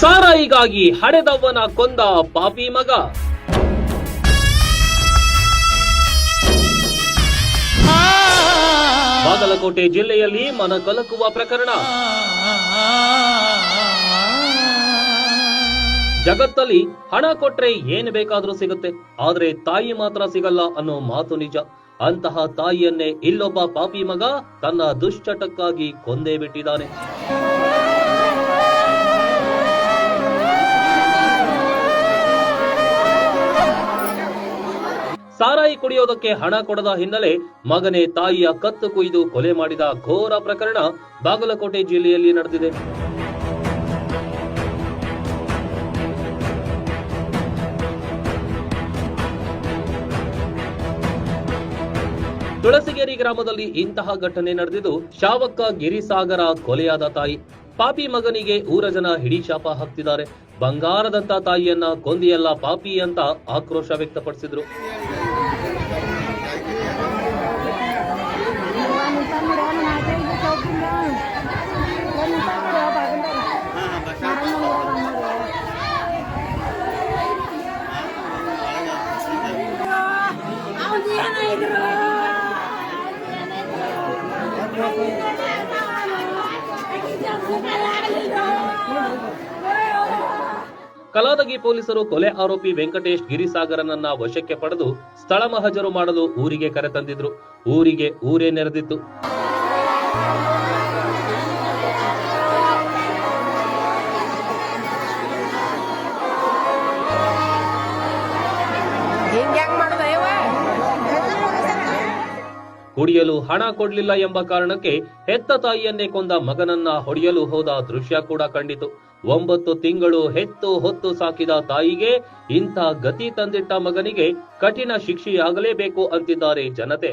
ಸಾರಾಯಿಗಾಗಿ ಹಡೆದವ್ವನ ಕೊಂದ ಪಾಪಿ ಮಗ. ಬಾಗಲಕೋಟೆ ಜಿಲ್ಲೆಯಲ್ಲಿ ಮನ ಕಲಕುವ ಪ್ರಕರಣ. ಜಗತ್ತಲ್ಲಿ ಹಣ ಕೊಟ್ರೆ ಏನು ಬೇಕಾದ್ರೂ ಸಿಗುತ್ತೆ, ಆದ್ರೆ ತಾಯಿ ಮಾತ್ರ ಸಿಗಲ್ಲ ಅನ್ನೋ ಮಾತು ನಿಜ. ಅಂತಹ ತಾಯಿಯನ್ನೇ ಇಲ್ಲೊಬ್ಬ ಪಾಪಿ ಮಗ ತನ್ನ ದುಶ್ಚಟಕ್ಕಾಗಿ ಕೊಂದೇ ಬಿಟ್ಟಿದ್ದಾನೆ. ಕುಡಿಯೋದಕ್ಕೆ ಹಣ ಕೊಡದ ಹಿನ್ನೆಲೆ ಮಗನೇ ತಾಯಿಯ ಕತ್ತು ಕುಯ್ದು ಕೊಲೆ ಮಾಡಿದ ಘೋರ ಪ್ರಕರಣ ಬಾಗಲಕೋಟೆ ಜಿಲ್ಲೆಯಲ್ಲಿ ನಡೆದಿದೆ. ತುಳಸಿಗೇರಿ ಗ್ರಾಮದಲ್ಲಿ ಇಂತಹ ಘಟನೆ ನಡೆದಿದ್ದು ಶಾವಕ್ಕ ಗಿರಿಸಾಗರ ಕೊಲೆಯಾದ ತಾಯಿ. ಪಾಪಿ ಮಗನಿಗೆ ಊರ ಜನ ಹಿಡಿಶಾಪ ಹಾಕ್ತಿದ್ದಾರೆ. ಬಂಗಾರದಂತ ತಾಯಿಯನ್ನ ಕೊಂದಿಯಲ್ಲ ಪಾಪಿ ಅಂತ ಆಕ್ರೋಶ ವ್ಯಕ್ತಪಡಿಸಿದ್ರು. ಕಲಾದಗಿ ಪೊಲೀಸರು ಕೊಲೆ ಆರೋಪಿ ವೆಂಕಟೇಶ್ ಗಿರಿಸಾಗರನನ್ನ ವಶಕ್ಕೆ ಪಡೆದು ಸ್ಥಳ ಮಹಜರು ಮಾಡಲು ಊರಿಗೆ ಕರೆತಂದಿದ್ರು ಊರಿಗೆ ಊರೇ ನೆರೆದಿತ್ತು. ಕುಡಿಯಲು ಹಣ ಕೊಡ್ಲಿಲ್ಲ ಎಂಬ ಕಾರಣಕ್ಕೆ ಹೆತ್ತ ತಾಯಿಯನ್ನೇ ಕೊಂದ ಮಗನನ್ನ ಹೊಡೆಯಲು ಹೋದ ದೃಶ್ಯ ಕೂಡ ಕಂಡಿತು. ಒಂಬತ್ತು ತಿಂಗಳು ಹೆತ್ತು ಹೊತ್ತು ಸಾಕಿದ ತಾಯಿಗೆ ಇಂಥ ಗತಿ ತಂದಿಟ್ಟ ಮಗನಿಗೆ ಕಠಿಣ ಶಿಕ್ಷೆಯಾಗಲೇಬೇಕು ಅಂತಿದ್ದಾರೆ ಜನತೆ.